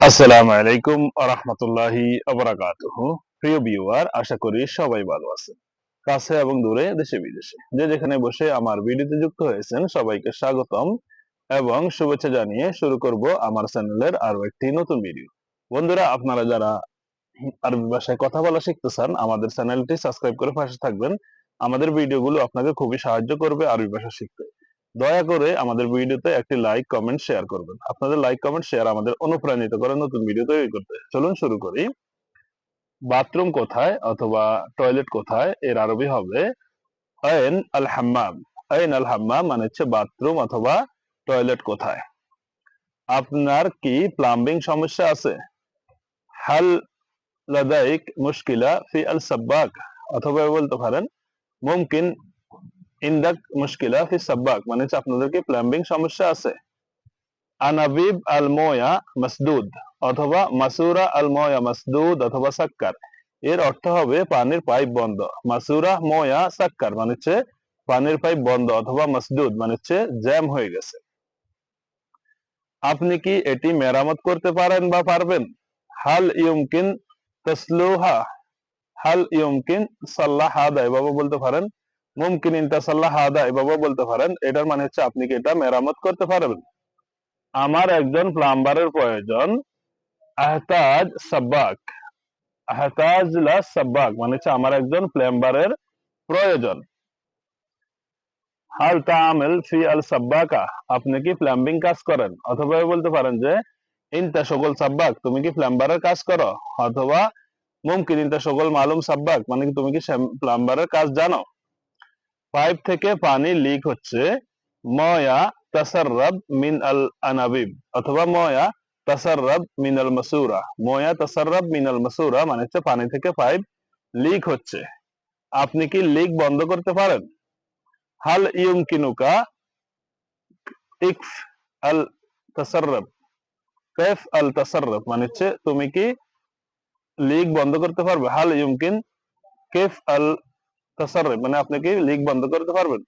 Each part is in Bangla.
আসসালামু আলাইকুম রহমতুল্লাহি আবরাকাতুহু প্রিয় ভিউয়ার, আশা করি সবাই ভালো আছেন। কাছে এবং দূরে, দেশে বিদেশে। যে যেখানে বসে আমার ভিডিওতে যুক্ত হয়েছেন, সবাইকে স্বাগতম এবং শুভেচ্ছা জানিয়ে শুরু করব আমার চ্যানেলের আরও একটি নতুন ভিডিও। বন্ধুরা, আপনারা যারা আরবি ভাষায় কথা বলা শিখতে চান আমাদের চ্যানেলটি সাবস্ক্রাইব করে পাশে থাকবেন। আমাদের ভিডিওগুলো আপনাকে খুবই সাহায্য করবে আরবি ভাষা শিখতে। দয়া করে আমাদের ভিডিওতে একটি লাইক কমেন্ট শেয়ার করবেন। আপনাদের লাইক কমেন্ট শেয়ার আমাদের অনুপ্রাণিত করে নতুন ভিডিও তৈরি করতে। চলুন শুরু করি। বাথরুম কোথায় অথবা টয়লেট কোথায়? এর আরবি হবে আইন আল হাম্মাম। আইন আল হাম্মাম মানে হচ্ছে বাথরুম অথবা টয়লেট কোথায়? আপনার কি প্লাম্বিং সমস্যা আছে? হাল লাদাইক মুশকিলা ফি আল সাব্বাক। অথবা বলতে পারেন, মুমকিন ইন্দাক মুশকিলা ফি সাব্বাক মানে হচ্ছে আপনাদের কি প্লাম্বিং সমস্যা আছে। আনাবিব আল মোয়া মাসদুদ, অথবা মাসুরা আল মোয়া মাসদুদ, অথবা সাক্কার। এর অর্থ হবে পানির পাইপ বন্ধ। মাসুরা মোয়া সাক্কার মানে হচ্ছে পানির পাইপ বন্ধ, অথবা মাসদুদ মানে হচ্ছে জ্যাম হয়ে গেছে। আপনি কি এটি মেরামত করতে পারেন বা পারবেন? হাল ইউমকিন তসলুহা, হাল ইউমকিন সাল্লাহ এভাবে বলতে পারেন। মুমকিন ইনতাসাল্লাহ হাদা এভাবে বলতে পারেন, এটার মানে হচ্ছে আপনি কি এটা মেরামত করতে পারবেন? আমার একজন প্লাম্বারের প্রয়োজন, আহতাজ সাব্বাক, আহতাজ লা সাব্বাক মানে হচ্ছে আমার একজন প্লাম্বারের প্রয়োজন। হাল তাআমিল ফি আল সাব্বাকা, আপনি কি প্লাম্বিং কাজ করেন? অথবা বলতে পারেন যে ইনতা সকল সাব্বাক, তুমি কি প্লাম্বারের কাজ করো? অথবা মুমকিন ইনতা সকল মালুম সাব্বাক মানে কি তুমি কি প্লাম্বারের কাজ জানো? পাইপ থেকে পানি লিক হচ্ছে। ময়া তাসাররাব মিন আল আনাবিব অথবা ময়া তাসাররাব মিন আল মাসুরা। ময়া তাসাররাব মিন আল মাসুরা মানে হচ্ছে পানি থেকে পাইপ লিক হচ্ছে। আপনি কি লিক বন্ধ করতে পারেন? হাল ইউমকিনুকা ইকফ আল তাসাররাব। কেফ আল তাসাররাব মানে হচ্ছে তুমি কি লিক বন্ধ করতে পারবে? হাল ইউমকিন কেফ আল তাসাররুফ মানে আপনি লিক বন্ধ করতে পারবেন?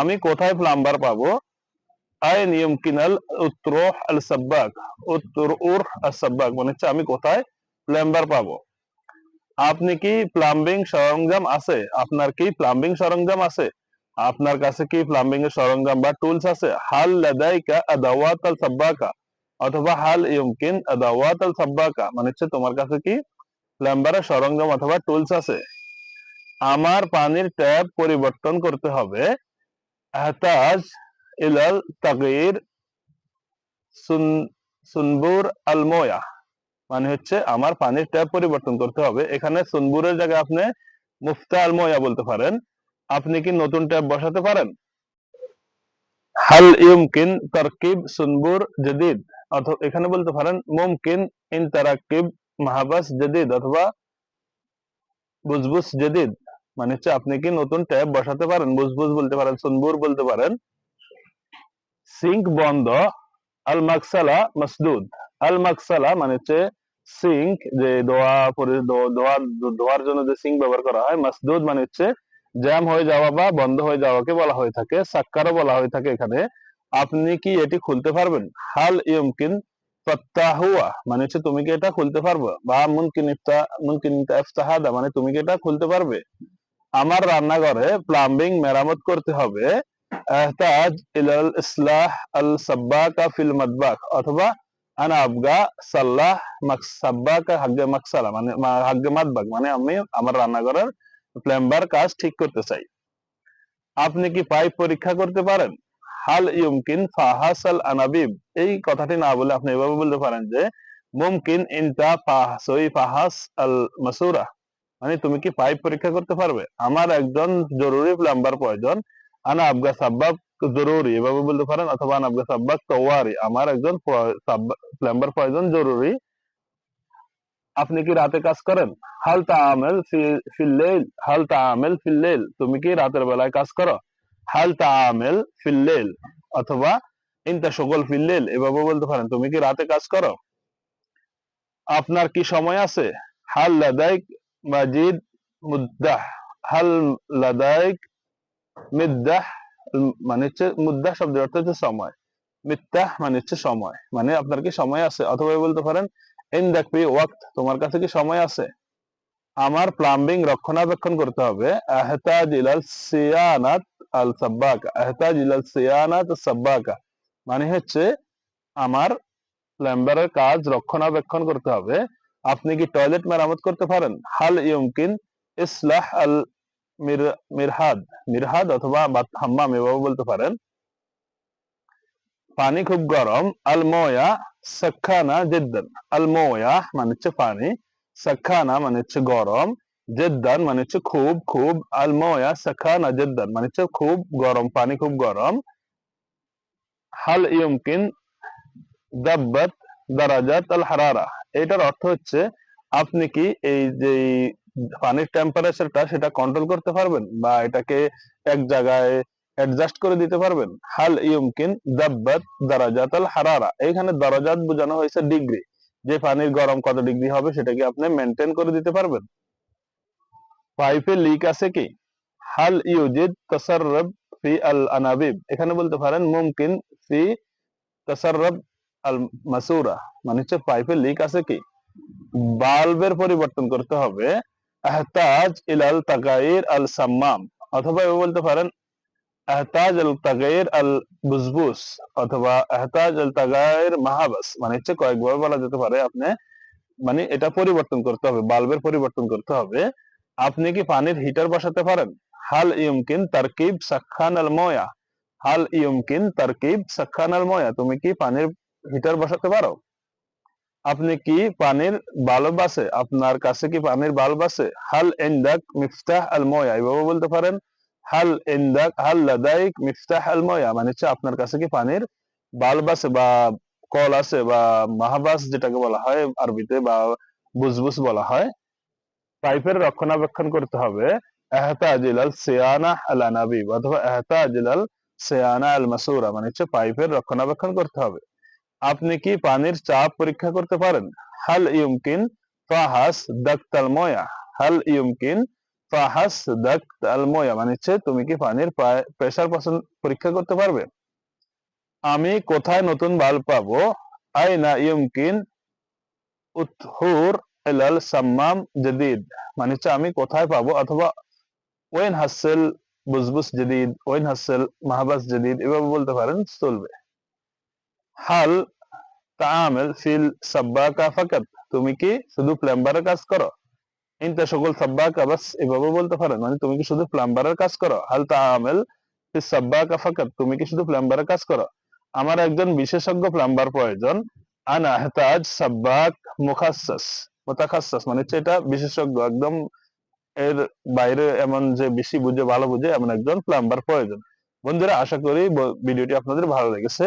আমি কোথায় প্লাম্বার পাবো? আইন ইউমকিনাল উত্রুহ আল সাব্বাক, উত্তর আল সাব্বাক মানে হচ্ছে আমি কোথায় প্লাম্বার পাবো? আপনি কি প্লাম্বিং সরঞ্জাম আছে? আপনার কি প্লাম্বিং সরঞ্জাম আছে? আপনার কাছে কি প্লাম্বিং এর সরঞ্জাম বা টুলস আছে? হাল লাদাইকা আদাওয়াত আল সাব্বাকা, অথবা হাল ইউমকিন আদাওয়াত আল সাব্বাকা মানে হচ্ছে তোমার কাছে কি প্লাম্বারের সরঞ্জাম অথবা টুলস আছে? আমার পানির ট্যাপ পরিবর্তন করতে হবে। আহতাজ ইলাল তাগির সুনবুর আলমোয়া। মানে হচ্ছে আমার পানির ট্যাপ পরিবর্তন করতে হবে। এখানে সুনবুরের জায়গায় আপনি মুফতা আল মোয়া বলতে পারেন। আপনি কি নতুন ট্যাপ বসাতে পারেন? হাল ইউমকিন তরকিব সুনবুর জদিদ। অথবা এখানে বলতে পারেন, মুমকিন ইন তারাকিব মাহাবাস জদিদ অথবা বুজবুজ জদিদ। মানে হচ্ছে আপনি কি নতুন ট্যাব বসাতে পারেন? বুজবুজ বলতে পারেন, সুনবুর বলতে পারেন। সিঙ্ক বন্ধ, আল মাকসালা মাসদুদ। আল মাকসালা মানে হচ্ছে সিঙ্ক যে দোয়া পরে দোয়া ধোয়ার জন্য যে সিঙ্ক ব্যবহার করা হয়, মাসদুদ মানে হচ্ছে জ্যাম হয়ে যাওয়া বা বন্ধ হয়ে যাওয়াকে বলা হয়ে থাকে, সাক্কারও বলা হয়ে থাকে এখানে। আপনি কি এটি খুলতে পারবেন? হাল ইয়মকিন ফাত্তাহুয়া মানে হচ্ছে তুমি কি এটা খুলতে পারবে? বা মুনকিন ইফতা, মুনকিন ইফতাহাদা মানে তুমি কি এটা খুলতে পারবে? আমার রান্নাঘরে প্লাম্বিং মেরামত করতে হবে ইলাল ইসলাহ আল ফিল অথবা আবগা সাল্লাহ হাগ্গে মাকসালা মানে হাগ্গে মানে আমি আমার রান্নাঘরের প্লাম্বার কাজ ঠিক করতে চাই। আপনি কি পাইপ পরীক্ষা করতে পারেন? হাল ইউমকিন ফাহাস আল আনাবিব, এই কথাটি না বলে আপনি এভাবে বলতে পারেন যে, মুমকিন ইনতা ফাহাস আল মাসুরা। মানে তুমি কি পাইপ পরীক্ষা করতে পারবে? আমার একজন জরুরি প্লাম্বার প্রয়োজন। আনা আবগা সাব্বাক জরুরি, এভাবে বলতে পারেন? অথবা আনা আবগা সাব্বাক তোয়ারি, আমার একজন প্লাম্বার প্রয়োজন জরুরি। আপনি কি রাতে কাজ করেন? হাল তাআমেল ফিল্লেল হাল তাআমেল ফিল্লেল তুমি কি রাতের বেলায় কাজ করো? হাল তাআমেল ফিল্লেল অথবা ইনতা সকল ফিল্লেল এভাবে বলতে পারেন। তুমি কি রাতে কাজ করো? আপনার কি সময় আছে? হাল লাদাইক মাজিদ মুদ্দাহ হাল লাদাইক মিদ্দাহ মানে হচ্ছে মুদ্দাহ শব্দের অর্থ হচ্ছে সময়। মিত্তাহ মানে হচ্ছে সময়। মানে আপনার কি সময় আছে? অথবা বলতে পারেন ইনদাক ফি ওয়াক্ত, তোমার কাছে কি সময় আছে? আমার প্লাম্বিং রক্ষণাবেক্ষণ করতে হবে। আহতাজ ইলাল সিয়ানাত আল সাব্বাকা। আহতাজ ইলাল সিয়ানাত সাব্বাকা। মানে হচ্ছে, আমার প্লাম্বারের কাজ রক্ষণাবেক্ষণ করতে হবে। আপনি কি টয়লেট মেরামত করতে পারেন? হাল ইয়ুমকিন ইসলাহ আল মিরহাদ মিরহাদ অথবা হাম্মাম এভাবে বলতে পারেন। পানি খুব গরম, আল মোয়া সাক্ষানা জিদ্দান। আল মোয়া মানে হচ্ছে পানি সাক্ষানা মানে হচ্ছে গরম, জিদ্দান মানে হচ্ছে খুব খুব, আল মোয়া সাক্ষানা জিদ্দান মানে হচ্ছে খুব গরম, পানি খুব গরম। হাল ইয়ুমকিন দাব্বাত দারাজাত আল হারারা। এটার অর্থ হচ্ছে, আপনি কি এই যে পানির টেম্পারেচারটা সেটা কন্ট্রোল করতে পারবেন? বা এটাকে এক জায়গায় অ্যাডজাস্ট করে দিতে পারবেন? হাল ইউমকিন দাব্বাত দারাজাত আল হারারা। এখানে দারাজাত বোঝানো হয়েছে ডিগ্রি যে পানির গরম কত ডিগ্রি হবে সেটাকে আপনি মেনটেন করে দিতে পারবেন। পাইপে লিক আছে কি? হাল ইউজিদ তাসাররাব ফি আল আনাবিব। এখানে বলতে পারেন, মুমকিন ফি তাসাররাব আল মাসুরা মানে হচ্ছে পাইপে লিক আছে কি? বাল্বের পরিবর্তন করতে হবে। আহতাজ ইলাল তাগাইর আল সাম্মাম অথবা বলতে পারেন, আহতাজ আল তাগাইর আল বুজবুস অথবা আহতাজ আল তাগাইর মাহাবাস মানে হচ্ছে কয়েকভাবে বলা যেতে পারে আপনি মানে এটা পরিবর্তন করতে হবে, বাল্বের পরিবর্তন করতে হবে। আপনি কি পানির হিটার বসাতে পারেন? হাল ইউমকিন তারকিব সাক্ষান আল ময়া হাল ইউমকিন তারকিব সাক্ষান আল ময়া তুমি কি পানির হিটার বসাতে পারো? আপনি কি পানির বাল্ব আছে? আপনার কাছে কি পানির বাল্ব আছে? হাল ইনদাক মিফতাহ আল ময়া এভাবে বলতে পারেন, হাল ইনদাক, হাল লাদাইক মিফতাহ আল ময়া মানে হচ্ছে আপনার কাছে কি পানির বাল্ব আছে বা কল আছে বা মাহাবাস যেটাকে বলা হয় আরবিতে বা বুজবুস বলা হয়, পাইপের রক্ষণাবেক্ষণ করতে হবে। এহতাজ ইলাল সিয়ানা আল আনাবিব অথবা এহতাজ ইলাল সিয়ানা আল মাসুরা। মানে হচ্ছে পাইপের রক্ষণাবেক্ষণ করতে হবে। আপনি কি পানির চাপ পরীক্ষা করতে পারেন? হাল ইউমকিন ফাহাস দাক্ত ময়া। হাল ইউমকিন ফাহাস দাক্ত ময়া। মানে হচ্ছে তুমি কি পানির প্রেসার পরীক্ষা করতে পারবে? আমি কোথায় নতুন বাল্ব পাবো? আইনা ইউমকিন উৎহুর ইলাল সাম্মাম জদিদ। মানে হচ্ছে আমি কোথায় পাবো? অথবা ওয়েন হাসেল বুজবুস জদিদ, ওয়েন হাসেল মাহাবাস জদিদ, এভাবে বলতে পারেন, চলবে। হাল তাআমেল ফিল সাব্বাকা ফাকাত তুমি কি শুধু প্লাম্বারের কাজ করো? ইনতা সকল সাব্বাকা বাস এভাবে বলতে পারেন। মানে তুমি কি শুধু প্লাম্বারের কাজ করো? হাল তাআমেল ফিল সাব্বাকা ফাকাত তুমি কি শুধু প্লাম্বারের কাজ করো? আমার একজন বিশেষজ্ঞ প্লাম্বার প্রয়োজন। আনা আহতাজ সাব্বাক মুখাসসাস। মুতাখাসসাস মানে এটা বিশেষজ্ঞ। একদম এর বাইরে এমন যে বেশি বুঝে, ভালো বুঝে এমন একজন প্লাম্বার প্রয়োজন। বন্ধুরা, আশা করি ভিডিওটি আপনাদের ভালো লেগেছে।